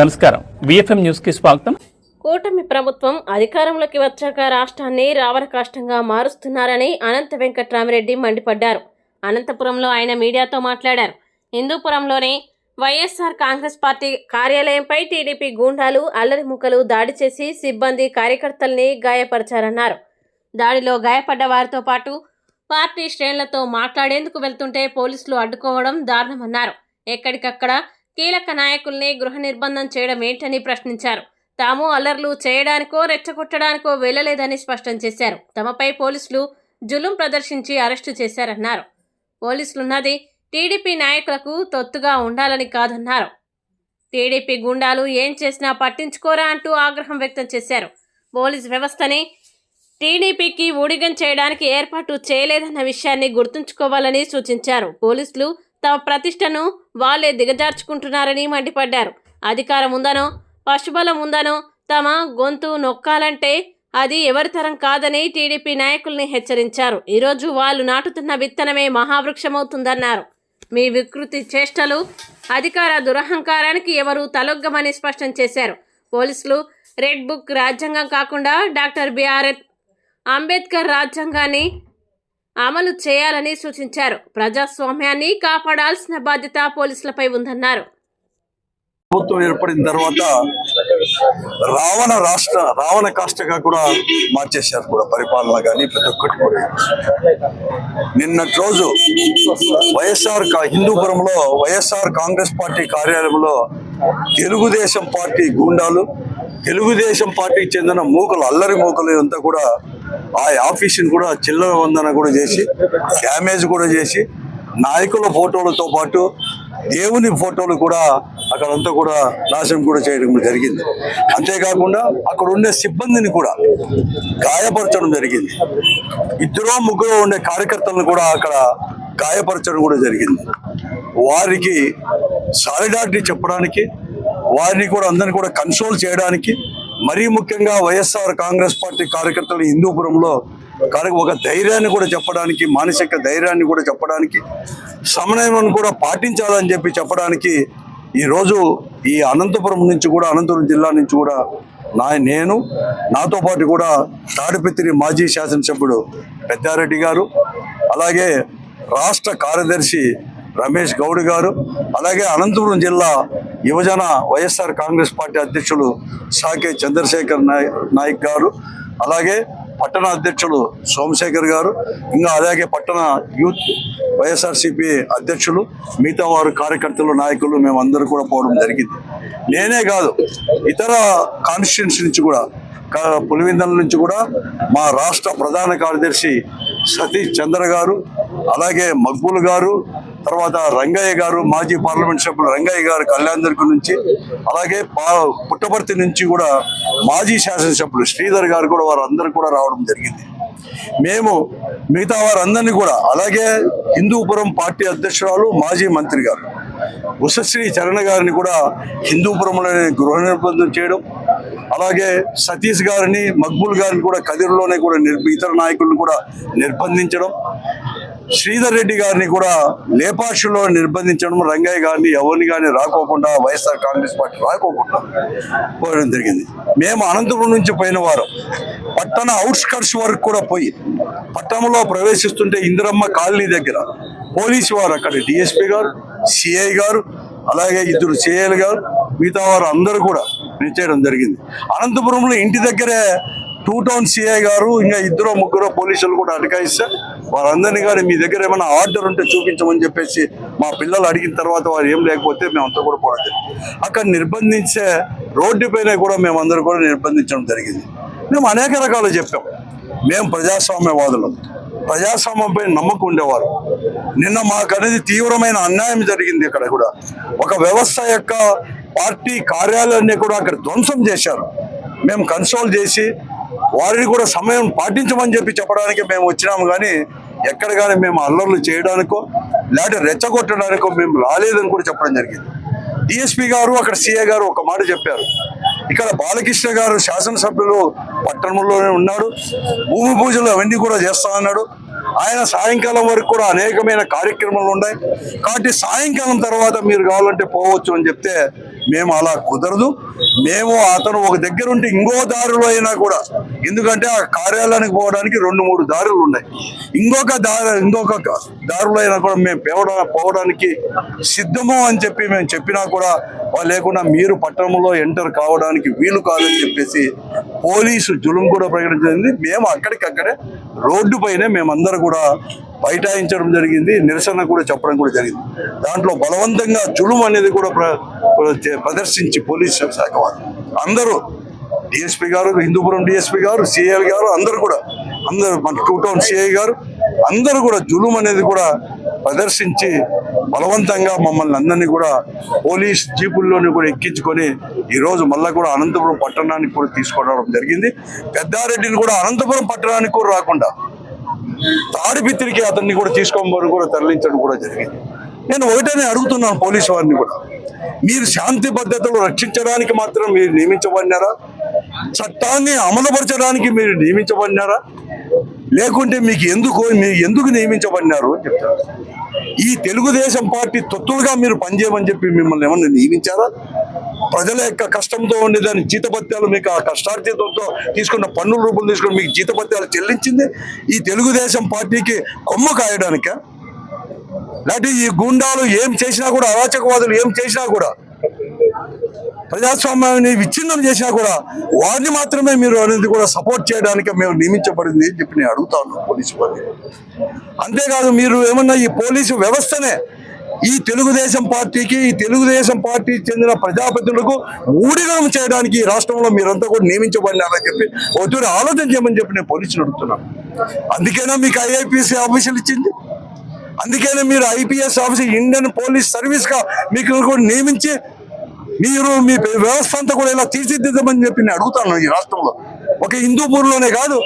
నమస్కారం. విఎఫ్ఎం న్యూస్కి స్వాగతం. కూటమి ప్రభుత్వం అధికారంలోకి వచ్చాక రాష్ట్రాన్ని రావణకాష్టంగా మారుస్తున్నారని అనంత వెంకట్రామిరెడ్డి మండిపడ్డారు. అనంతపురంలో ఆయన మీడియాతో మాట్లాడారు. హిందూపురంలోని వైఎస్ఆర్ కాంగ్రెస్ పార్టీ కార్యాలయంపై టీడీపీ గూండాలు అల్లరి ముక్కలు దాడి చేసి సిబ్బంది కార్యకర్తల్ని గాయపరిచారన్నారు. దాడిలో గాయపడ్డ వారితో పాటు పార్టీ శ్రేణులతో మాట్లాడేందుకు వెళ్తుంటే పోలీసులు అడ్డుకోవడం దారుణమన్నారు. ఎక్కడికక్కడ కీలక నాయకుల్ని గృహ నిర్బంధం చేయడం ఏంటని ప్రశ్నించారు. తాము అల్లర్లు చేయడానికో రెచ్చగొట్టడానికో వెళ్ళలేదని స్పష్టం చేశారు. తమపై పోలీసులు జులుం ప్రదర్శించి అరెస్టు చేశారన్నారు. పోలీసులున్నది టీడీపీ నాయకులకు తొత్తుగా ఉండాలని కాదన్నారు. టీడీపీ గుండాలు ఏం చేసినా పట్టించుకోరా అంటూ ఆగ్రహం వ్యక్తం చేశారు. పోలీస్ వ్యవస్థని టీడీపీకి ఊడిగం చేయడానికి ఏర్పాటు చేయలేదన్న విషయాన్ని గుర్తుంచుకోవాలని సూచించారు. పోలీసులు తమ ప్రతిష్టను వాళ్ళే దిగజార్చుకుంటున్నారని మండిపడ్డారు. అధికారం ఉందనో పశుబలం ఉందనో తమ గొంతు నొక్కాలంటే అది ఎవరి తరం కాదని టీడీపీ నాయకుల్ని హెచ్చరించారు. ఈరోజు వాళ్ళు నాటుతున్న విత్తనమే మహావృక్షమవుతుందన్నారు. మీ వికృతి చేష్టలు అధికార దురహంకారానికి ఎవరు తలొగ్గమని స్పష్టం చేశారు. పోలీసులు రెడ్ బుక్ రాజ్యాంగం కాకుండా డాక్టర్ బిఆర్ అంబేద్కర్ రాజ్యాంగాన్ని అమలు చేయాలని సూచించారు. ప్రజాస్వామ్యాన్ని కాపాడాల్సిన బాధ్యత పోలీసులపై ఉందన్నారు. ప్రభుత్వం ఏర్పడిన తర్వాత రావణ రాష్ట్ర రావణ కాష్టగా కూడా మార్చేశారు కూడా పరిపాలన కానీ ప్రతి ఒక్కటి కూడా. నిన్నటి రోజు వైఎస్ఆర్ హిందూపురంలో వైఎస్ఆర్ కాంగ్రెస్ పార్టీ కార్యాలయంలో తెలుగుదేశం పార్టీ గూండాలు తెలుగుదేశం పార్టీకి చెందిన మూకలు అల్లరి మూకలు అంతా కూడా ఆ ఆఫీస్ని కూడా చిల్లర వందన కూడా చేసి డ్యామేజ్ కూడా చేసి నాయకుల ఫోటోలతో పాటు దేవుని ఫోటోలు కూడా అక్కడంతా కూడా నాశనం కూడా చేయడం జరిగింది. అంతేకాకుండా అక్కడ ఉండే సిబ్బందిని కూడా గాయపరచడం జరిగింది. ఇద్దరు ముగ్గురు ఉండే కార్యకర్తలను కూడా అక్కడ గాయపరచడం కూడా జరిగింది. వారికి సాలిడారిటీ చెప్పడానికి వారిని కూడా అందరిని కూడా కన్సోల్ చేయడానికి మరీ ముఖ్యంగా వైఎస్ఆర్ కాంగ్రెస్ పార్టీ కార్యకర్తలు హిందూపురంలో కార్య ఒక ధైర్యాన్ని కూడా చెప్పడానికి మానసిక ధైర్యాన్ని కూడా చెప్పడానికి సమన్వయం కూడా పాటించాలని చెప్పి చెప్పడానికి ఈరోజు ఈ అనంతపురం నుంచి కూడా అనంతపురం జిల్లా నుంచి కూడా నా నేను నాతో పాటు కూడా తాడిపత్రి మాజీ శాసనసభ్యుడు పెద్దారెడ్డి గారు అలాగే రాష్ట్ర కార్యదర్శి రమేష్ గౌడ్ గారు అలాగే అనంతపురం జిల్లా యువజన వైఎస్ఆర్ కాంగ్రెస్ పార్టీ అధ్యక్షులు సాకే చంద్రశేఖర్ నాయక్ గారు అలాగే పట్టణ అధ్యక్షులు సోమశేఖర్ గారు ఇంకా అలాగే పట్టణ యూత్ వైఎస్ఆర్సీపీ అధ్యక్షులు మిగతా వారు కార్యకర్తలు నాయకులు మేమందరూ కూడా పోవడం జరిగింది. నేనే కాదు ఇతర కాన్స్టిట్యున్సీ నుంచి కూడా కా- నుంచి కూడా మా రాష్ట్ర ప్రధాన కార్యదర్శి సతీష్ చంద్ర గారు అలాగే మక్బుల్ గారు తర్వాత రంగయ్య గారు మాజీ పార్లమెంట్ సభ్యులు రంగయ్య గారు కళ్యాణ్ నుంచి అలాగే పా- పుట్టపర్తి నుంచి కూడా మాజీ శాసనసభ్యులు శ్రీధర్ గారు కూడా వారందరూ కూడా రావడం జరిగింది. మేము మిగతా వారందరినీ కూడా అలాగే హిందూపురం పార్టీ అధ్యక్షురాలు మాజీ మంత్రి గారు ఉషశ్రీ చరణ్ గారిని కూడా హిందూపురంలోనే గృహ నిర్బంధం చేయడం అలాగే సతీష్ గారిని మక్బుల్ గారిని కూడా కదిరిలోనే కూడా ఇతర నాయకులను కూడా నిర్బంధించడం శ్రీధర్ రెడ్డి గారిని కూడా లేపాక్షిలో నిర్బంధించడం రంగయ్య గారిని ఎవరిని కానీ రాకోకుండా వైఎస్ఆర్ కాంగ్రెస్ పార్టీ రాకోకుండా పోవడం జరిగింది. మేము అనంతపురం నుంచి పోయిన వారు పట్టణ అవుట్స్కట్స్ వరకు కూడా పోయి పట్టణంలో ప్రవేశిస్తుంటే ఇందిరమ్మ కాలనీ దగ్గర పోలీసు వారు అక్కడ డిఎస్పీ గారు సిఐ గారు అలాగే ఇద్దరు సిఐలు గారు మిగతా వారు అందరూ కూడా నిచ్చేయడం జరిగింది. అనంతపురంలో ఇంటి దగ్గరే టూ టౌన్ సిఐ గారు ఇంకా ఇద్దరు ముగ్గురు పోలీసులు కూడా అటకాయిస్తే వారందరినీ కానీ మీ దగ్గర ఏమైనా ఆర్డర్ ఉంటే చూపించమని చెప్పేసి మా పిల్లలు అడిగిన తర్వాత వారు ఏం లేకపోతే మేమంతా కూడా పోవడం అక్కడ నిర్బంధించే రోడ్డు పైన కూడా మేమందరూ కూడా నిర్బంధించడం జరిగింది. మేము అనేక రకాలు చెప్పాం. మేము ప్రజాస్వామ్యవాదులం. ప్రజాస్వామ్యంపై నమ్మకం ఉండేవారు. నిన్న మాకు అనేది తీవ్రమైన అన్యాయం జరిగింది ఇక్కడ కూడా. ఒక వ్యవస్థ యొక్క పార్టీ కార్యాలయాన్ని కూడా అక్కడ ధ్వంసం చేశారు. మేము కన్సోల్ చేసి వారిని కూడా సమయం పాటించమని చెప్పి చెప్పడానికి మేము వచ్చినాము కానీ ఎక్కడ కానీ మేము అల్లర్లు చేయడానికో లేకపోతే రెచ్చగొట్టడానికో మేము రాలేదని కూడా చెప్పడం జరిగింది. డిఎస్పీ గారు అక్కడ సీఏ గారు ఒక మాట చెప్పారు. ఇక్కడ బాలకృష్ణ గారు శాసనసభ్యులు పట్టణంలోనే ఉన్నాడు భూమి పూజలు అవన్నీ కూడా చేస్తా అన్నాడు. ఆయన సాయంకాలం వరకు కూడా అనేకమైన కార్యక్రమాలు ఉన్నాయి. కాబట్టి సాయంకాలం తర్వాత మీరు కావాలంటే పోవచ్చు అని చెప్తే మేము అలా కుదరదు. మేము అతను ఒక దగ్గర ఉంటే ఇంకో దారిలో అయినా కూడా ఎందుకంటే ఆ కార్యాలయానికి పోవడానికి రెండు మూడు దారులు ఉన్నాయి. ఇంకొక దారి ఇంకొక దారిలో అయినా కూడా మేము పోవడానికి సిద్ధము అని చెప్పి మేము చెప్పినా కూడా లేకుండా మీరు పట్టణంలో ఎంటర్ కావడానికి వీలు కాదని చెప్పేసి పోలీసు జులుం కూడా ప్రకటించింది. మేము అక్కడికక్కడే రోడ్డు పైనే మేమందరం కూడా బైఠాయించడం జరిగింది. నిరసన కూడా చెప్పడం కూడా జరిగింది. దాంట్లో బలవంతంగా జులుం అనేది కూడా ప్ర- ప్రదర్శించి పోలీసు శాఖ వారు అందరూ డిఎస్పీ గారు హిందూపురం డిఎస్పీ గారు సిఐ గారు అందరూ కూడా అందరూ మన టూ టౌన్ సిఐ గారు అందరూ కూడా జులుం అనేది కూడా ప్రదర్శించి బలవంతంగా మమ్మల్ని అందరినీ కూడా పోలీస్ జీపుల్లోని కూడా ఎక్కించుకొని ఈరోజు మళ్ళీ కూడా అనంతపురం పట్టణానికి కూడా తీసుకురావడం జరిగింది. పెద్దారెడ్డిని కూడా అనంతపురం పట్టణానికి కూడా రాకుండా తాడిపిత్తిరికి అతన్ని కూడా తీసుకోమని కూడా తరలించడం కూడా జరిగింది. నేను ఒకటనే అడుగుతున్నాను పోలీసు వారిని కూడా. మీరు శాంతి భద్రతలు రక్షించడానికి మాత్రం మీరు నియమించబడినారా? చట్టాన్ని అమలుపరచడానికి మీరు నియమించబడినారా? లేకుంటే మీకు ఎందుకు మీరు ఎందుకు నియమించబడినారు అని చెప్తారు ఈ తెలుగుదేశం పార్టీ తొత్తులుగా మీరు పనిచేయమని చెప్పి మిమ్మల్ని ఏమన్నా నియమించారా? ప్రజల యొక్క కష్టంతో ఉండే దాని జీతపత్యాలు మీకు ఆ కష్టార్జితంతో తీసుకున్న పన్నుల రూపంలో తీసుకుని మీకు జీతపత్యాలు చెల్లించింది? ఈ తెలుగుదేశం పార్టీకి కొమ్మ కాయడానిక? లేకపోతే ఈ గుండాలు ఏం చేసినా కూడా అరాచకవాదులు ఏం చేసినా కూడా ప్రజాస్వామ్యాన్ని విచ్ఛిన్నం చేసినా కూడా వారిని మాత్రమే మీరు అనేది కూడా సపోర్ట్ చేయడానికి మేము నియమించబడింది అని చెప్పి నేను అడుగుతా ఉన్నాను పోలీసు వారిని. అంతేకాదు మీరు ఏమన్నా ఈ పోలీసు వ్యవస్థనే ఈ తెలుగుదేశం పార్టీకి ఈ తెలుగుదేశం పార్టీ చెందిన ప్రజాప్రతినిధులకు ఊడిగం చేయడానికి ఈ రాష్ట్రంలో మీరంతా కూడా నియమించబడినారని చెప్పి ఒకరి ఆలోచన చేయమని చెప్పి నేను పోలీసులు అడుగుతున్నాను. అందుకేనా మీకు ఐఐపీఎస్ ఆఫీసులు ఇచ్చింది? అందుకనే మీరు ఐపీఎస్ ఆఫీసర్ ఇండియన్ పోలీస్ సర్వీస్గా మీకు కూడా నియమించి మీరు మీ వ్యవస్థ అంతా కూడా ఇలా తీర్చిదిద్దమని చెప్పి నేను అడుగుతాను ఈ రాష్ట్రంలో. ఒక హిందూపూర్లోనే కాదు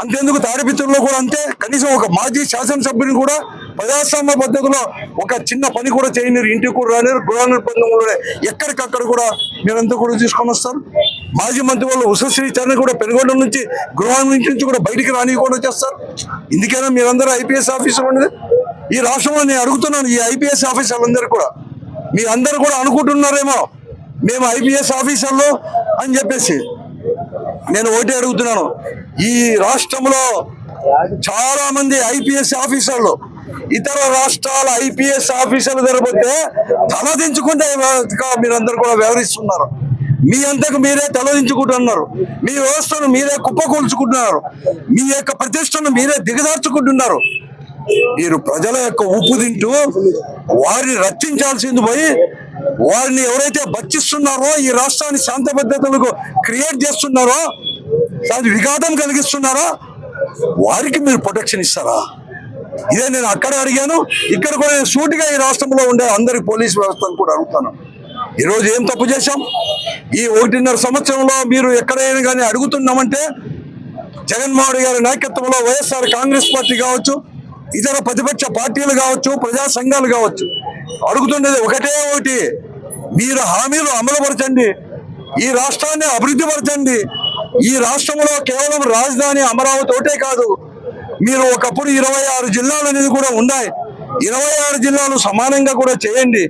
అంతేందుకు తాడిపిత్రుల్లో కూడా అంతే. కనీసం ఒక మాజీ శాసనసభ్యుని కూడా ప్రజాస్వామ్య పద్ధతిలో ఒక చిన్న పని కూడా చేయలేరు ఇంటికి కూడా రాలేరు గృహ నిర్బంధంలోనే ఎక్కడికక్కడ కూడా మీరంతా కూడా తీసుకొని వస్తారు. మాజీ మంత్రి వాళ్ళు ఉషశ్రీచరణ కూడా పెనుగొండ నుంచి గృహం నుంచి నుంచి కూడా బయటికి రానియకుండా చేస్తారు ఇందుకైనా మీరందరూ ఐపీఎస్ ఆఫీసర్ ఉండేది. ఈ రాష్ట్రంలో నేను అడుగుతున్నాను ఈ ఐపీఎస్ ఆఫీసర్లందరూ కూడా మీరందరూ కూడా అనుకుంటున్నారేమో. మేము ఐపీఎస్ ఆఫీసర్లు అని చెప్పేసి నేను ఒకటి అడుగుతున్నాను. ఈ రాష్ట్రంలో చాలా మంది ఐపీఎస్ ఆఫీసర్లు ఇతర రాష్ట్రాల ఐపీఎస్ ఆఫీసర్లు జరగబోతే తలదించుకుంటే మీరందరూ కూడా వ్యవహరిస్తున్నారు మీ అంతకు మీరే తలదించుకుంటున్నారు మీ వ్యవస్థను మీరే కుప్పకూల్చుకుంటున్నారు. మీ యొక్క ప్రతిష్టను మీరే దిగదార్చుకుంటున్నారు మీరు ప్రజల యొక్క ఉప్పు తింటూ వారిని రక్షించాల్సింది పోయి వారిని ఎవరైతే బచ్చిస్తున్నారో ఈ రాష్ట్రాన్ని శాంత భద్రతలకు క్రియేట్ చేస్తున్నారో దాని విఘాతం కలిగిస్తున్నారో వారికి మీరు ప్రొటెక్షన్ ఇస్తారా? ఇదే నేను అక్కడ అడిగాను. ఇక్కడ కూడా సూటిగా ఈ రాష్ట్రంలో ఉండే అందరి పోలీస్ వ్యవస్థను కూడా అడుగుతాను. ఈరోజు ఏం తప్పు చేశాం? ఈ ఒకటిన్నర సంవత్సరంలో మీరు ఎక్కడైనా కానీ అడుగుతున్నామంటే జగన్మోహన్ గారి నాయకత్వంలో వైఎస్ఆర్ కాంగ్రెస్ పార్టీ కావచ్చు ఇతర ప్రతిపక్ష పార్టీలు కావచ్చు ప్రజా సంఘాలు కావచ్చు అడుగుతుండేది ఒకటే ఒకటి మీరు హామీలు అమలుపరచండి ఈ రాష్ట్రాన్ని అభివృద్ధి పరచండి. ఈ రాష్ట్రంలో కేవలం రాజధాని అమరావతి ఒకటే కాదు మీరు ఒకప్పుడు ఇరవై ఆరు జిల్లాలు అనేది కూడా ఉన్నాయి. ఇరవై ఆరు జిల్లాలు సమానంగా కూడా చేయండి.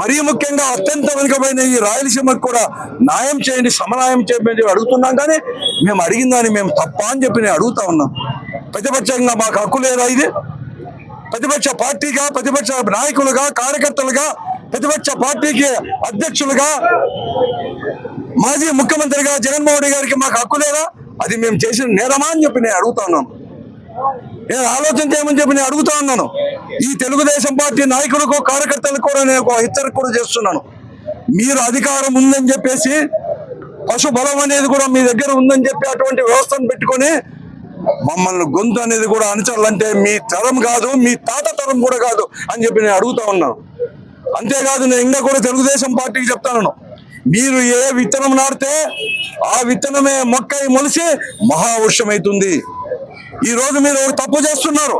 మరీ ముఖ్యంగా అత్యంత వెనుకబడిన ఈ రాయలసీమకు కూడా న్యాయం చేయండి సమన్యాయం చేయండి అడుగుతున్నాం కానీ మేము అడిగిందని మేము తప్ప అని చెప్పి నేను అడుగుతా ఉన్నాం. ప్రతిపక్షంగా మాకు హక్కు లేదా ఇది? ప్రతిపక్ష పార్టీగా ప్రతిపక్ష నాయకులుగా కార్యకర్తలుగా ప్రతిపక్ష పార్టీకి అధ్యక్షులుగా మాజీ ముఖ్యమంత్రిగా జగన్మోహన్ రెడ్డి గారికి మాకు హక్కు లేదా? అది మేము చేసిన నేరమా అని చెప్పి నేను అడుగుతా ఉన్నాను. నేను ఆలోచన చేయమని చెప్పి నేను అడుగుతా ఉన్నాను. ఈ తెలుగుదేశం పార్టీ నాయకులకు కార్యకర్తలకు కూడా నేను ఒక హెచ్చరిక కూడా చేస్తున్నాను. మీరు అధికారం ఉందని చెప్పేసి పశు బలం అనేది కూడా మీ దగ్గర ఉందని చెప్పి అటువంటి వ్యవస్థను పెట్టుకొని మమ్మల్ని గొంతు అనేది కూడా అణచాలంటే మీ తరం కాదు మీ తాత తరం కూడా కాదు అని చెప్పి నేను అడుగుతా ఉన్నాను అంతేకాదు నేను ఇంకా కూడా తెలుగుదేశం పార్టీకి చెప్తాను. మీరు ఏ విత్తనం నాటితే ఆ విత్తనమే మొక్క మొలిసి మహావృషమవుతుంది ఈ రోజు మీరు ఒక తప్పు చేస్తున్నారు.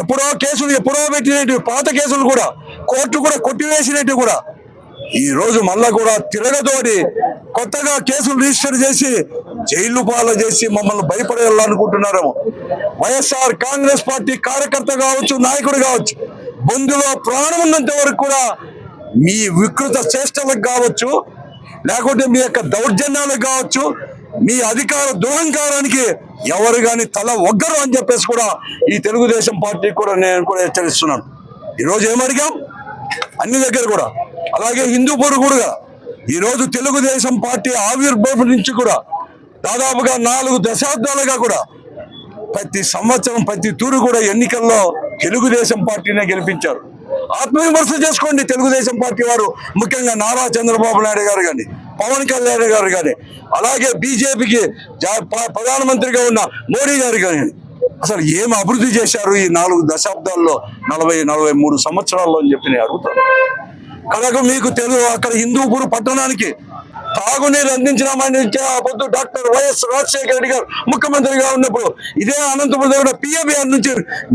ఎప్పుడో కేసులు ఎప్పుడో పెట్టినట్టు పాత కేసులు కూడా కోర్టు కూడా కొట్టివేసినట్టు కూడా. ఈ రోజు మళ్ళా కూడా తిరగతోడి కొత్తగా కేసులు రిజిస్టర్ చేసి జైలు పాలు చేసి మమ్మల్ని భయపడేయాలనుకుంటున్నారేమో వైఎస్ఆర్ కాంగ్రెస్ పార్టీ కార్యకర్త కావచ్చు నాయకుడు కావచ్చు బొందులో ప్రాణం ఉన్నంత వరకు కూడా మీ వికృత చేష్టలకు కావచ్చు లేకుంటే మీ యొక్క దౌర్జన్యాలకు కావచ్చు మీ అధికార దురహంకారానికి ఎవరు కానీ తల ఒగ్గరు అని చెప్పేసి కూడా ఈ తెలుగుదేశం పార్టీ కూడా నేను కూడా హెచ్చరిస్తున్నాను. ఈరోజు ఏమడిగాం? అన్ని దగ్గర కూడా. అలాగే హిందూపూర్ కూడా. ఈరోజు తెలుగుదేశం పార్టీ ఆవిర్భావం నుంచి కూడా దాదాపుగా నాలుగు దశాబ్దాలుగా కూడా ప్రతి సంవత్సరం ప్రతి తూరు కూడా ఎన్నికల్లో తెలుగుదేశం పార్టీనే గెలిపించారు. ఆత్మవిమర్శ చేసుకోండి తెలుగుదేశం పార్టీ వారు. ముఖ్యంగా నారా చంద్రబాబు నాయుడు గారు కానీ పవన్ కళ్యాణ్ గారు కానీ అలాగే బీజేపీకి ప్రధానమంత్రిగా ఉన్న మోడీ గారు కానీ అసలు ఏం అభివృద్ధి చేశారు ఈ నాలుగు దశాబ్దాల్లో నలభై నలభై మూడు సంవత్సరాల్లో అని చెప్పి నేను అడుగుతాను. కనుక మీకు తెలుగు అక్కడ హిందూపూర్ పట్టణానికి తాగునీరు అందించినామని పొద్దు డాక్టర్ వైఎస్ రాజశేఖర రెడ్డి గారు ముఖ్యమంత్రిగా ఉన్నప్పుడు ఇదే అనంతపురం దగ్గర పిఎబిఆర్ నుంచి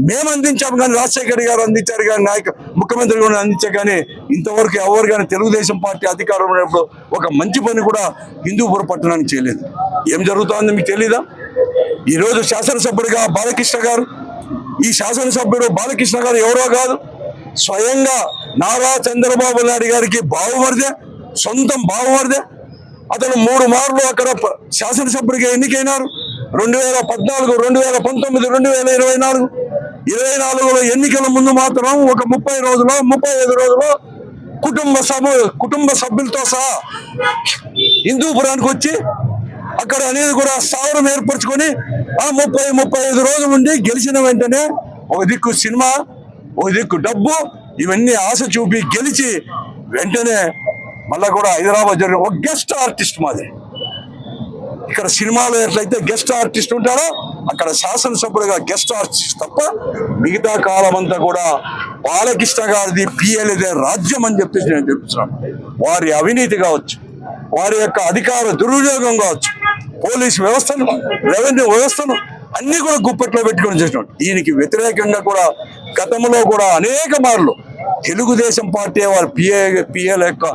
మేము అందించాము కానీ రాజశేఖర రెడ్డి గారు అందించారు కానీ నాయక ముఖ్యమంత్రి కూడా అందించారు కానీ ఇంతవరకు ఎవరు కానీ తెలుగుదేశం పార్టీ అధికారం ఉన్నప్పుడు ఒక మంచి పని కూడా హిందూపూర్ పట్టణానికి చేయలేదు. ఏం జరుగుతోంది మీకు తెలీదా? ఈరోజు శాసనసభ్యుడిగా బాలకృష్ణ గారు ఈ శాసనసభ్యుడు బాలకృష్ణ గారు ఎవరో కాదు స్వయంగా నారా చంద్రబాబు నాయుడు గారికి బావమరిదే సొంతం బావమరిదే అతను మూడు మార్లు అక్కడ శాసనసభ్యుడిగా ఎన్నికైనారు. రెండు వేల పద్నాలుగు రెండు వేల పంతొమ్మిది రెండు వేల ఇరవై నాలుగు. ఇరవై నాలుగులో ఎన్నికల ముందు మాత్రం ఒక ముప్పై రోజులో ముప్పై ఐదు రోజులు కుటుంబ సభ కుటుంబ సభ్యులతో సహా హిందూపురానికి వచ్చి అక్కడ అనేది కూడా స్థావరం ఏర్పరచుకొని ఆ ముప్పై ముప్పై ఐదు రోజులు ఉండి గెలిచిన వెంటనే ఒక దిక్కు సినిమా ఓ దిక్కు డబ్బు ఇవన్నీ ఆశ చూపి గెలిచి వెంటనే మళ్ళా కూడా హైదరాబాద్ జరిగిన ఒక గెస్ట్ ఆర్టిస్ట్ మాది. ఇక్కడ సినిమాలో ఎట్లయితే గెస్ట్ ఆర్టిస్ట్ ఉంటారో అక్కడ శాసనసభ్యుడిగా గెస్ట్ ఆర్టిస్ట్ తప్ప మిగతా కాలం అంతా కూడా బాలకృష్ణ గారిది పిఎల్ఏదే రాజ్యం అని చెప్పేసి నేను చెప్తున్నాను. వారి అవినీతి కావచ్చు వారి యొక్క అధికార దుర్వినియోగం కావచ్చు పోలీస్ వ్యవస్థను రెవెన్యూ వ్యవస్థను అన్ని కూడా గుప్పట్లో పెట్టుకొని చేసినాడు. దీనికి వ్యతిరేకంగా కూడా గతంలో కూడా అనేక మార్లు తెలుగుదేశం పార్టీ వారి పిఏ పిఏల యొక్క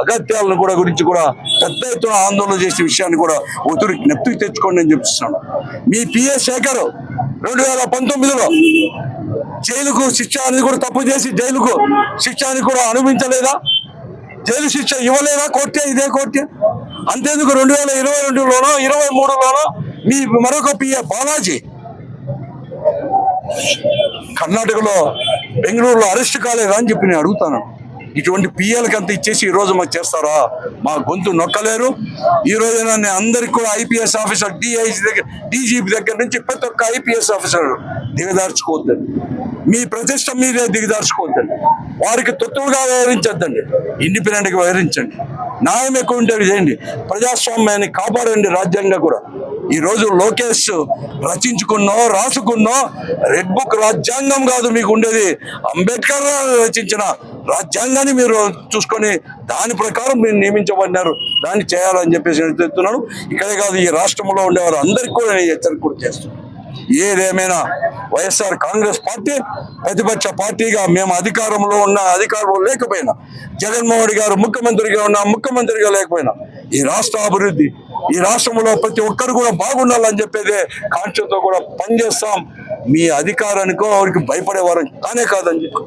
అగత్యాలను కూడా గురించి కూడా పెద్ద ఎత్తున ఆందోళన చేసే విషయాన్ని కూడా ఒత్తిడి నెప్తికి తెచ్చుకోండి అని చెప్తున్నాను మీ పిఏ శేఖర్ రెండు వేల పంతొమ్మిదిలో జైలుకు శిక్ష అనేది కూడా తప్పు చేసి జైలుకు శిక్ష అని కూడా అనుభవించలేదా? జైలు శిక్ష ఇవ్వలేదా? కోర్టే ఇదే కోర్టే. అంతేందుకు రెండు వేల ఇరవై రెండులోనో ఇరవై మూడులోనో మీ మరొక పిఏ బాలాజీ. కర్ణాటకలో బెంగళూరులో అరెస్ట్ కాలేదా అని చెప్పి నేను అడుగుతాను. ఇటువంటి పిఎల్కి అంత ఇచ్చేసి ఈ రోజు మాకు చేస్తారా? మా గొంతు నొక్కలేరు. ఈ రోజున నేను అందరికి కూడా ఐపీఎస్ ఆఫీసర్ డిఐజీ దగ్గర డీజీపీ దగ్గర నుంచి ప్రతి ఒక్క ఐపీఎస్ ఆఫీసర్ దిగదార్చుకోవద్దండి. మీ ప్రతిష్ట మీరే దిగదార్చుకోవద్దండి. వారికి తొత్తువుగా వ్యవహరించద్దండి. ఇండిపెండెంట్గా వ్యవహరించండి. న్యాయం ఎక్కువ ఉంటే చేయండి. ప్రజాస్వామ్యాన్ని కాపాడండి రాజ్యాంగం కూడా. ఈ రోజు లోకేష్ రచించుకున్నో రాసుకున్నో రెడ్ బుక్ రాజ్యాంగం కాదు మీకు ఉండేది. అంబేద్కర్ రచించిన రాజ్యాంగాన్ని మీరు చూసుకొని దాని ప్రకారం మీరు నియమించబడినారు. దాన్ని చేయాలని చెప్పేసి నేను చెప్తున్నాను. ఇక్కడే కాదు ఈ రాష్ట్రంలో ఉండేవారు అందరికీ కూడా నేను హెచ్చరిక కూడా చేస్తున్నాను. ఏదేమైనా వైఎస్ఆర్ కాంగ్రెస్ పార్టీ ప్రతిపక్ష పార్టీగా మేము అధికారంలో ఉన్న అధికారంలో లేకపోయినా జగన్మోహన్ రెడ్డి గారు ముఖ్యమంత్రిగా ఉన్న ముఖ్యమంత్రిగా లేకపోయినా ఈ రాష్ట్ర అభివృద్ధి ఈ రాష్ట్రంలో ప్రతి ఒక్కరు కూడా బాగుండాలని చెప్పేదే కాంక్షతో కూడా పనిచేస్తాం. మీ అధికారానికో వారికి భయపడేవారు కానే కాదని చెప్పి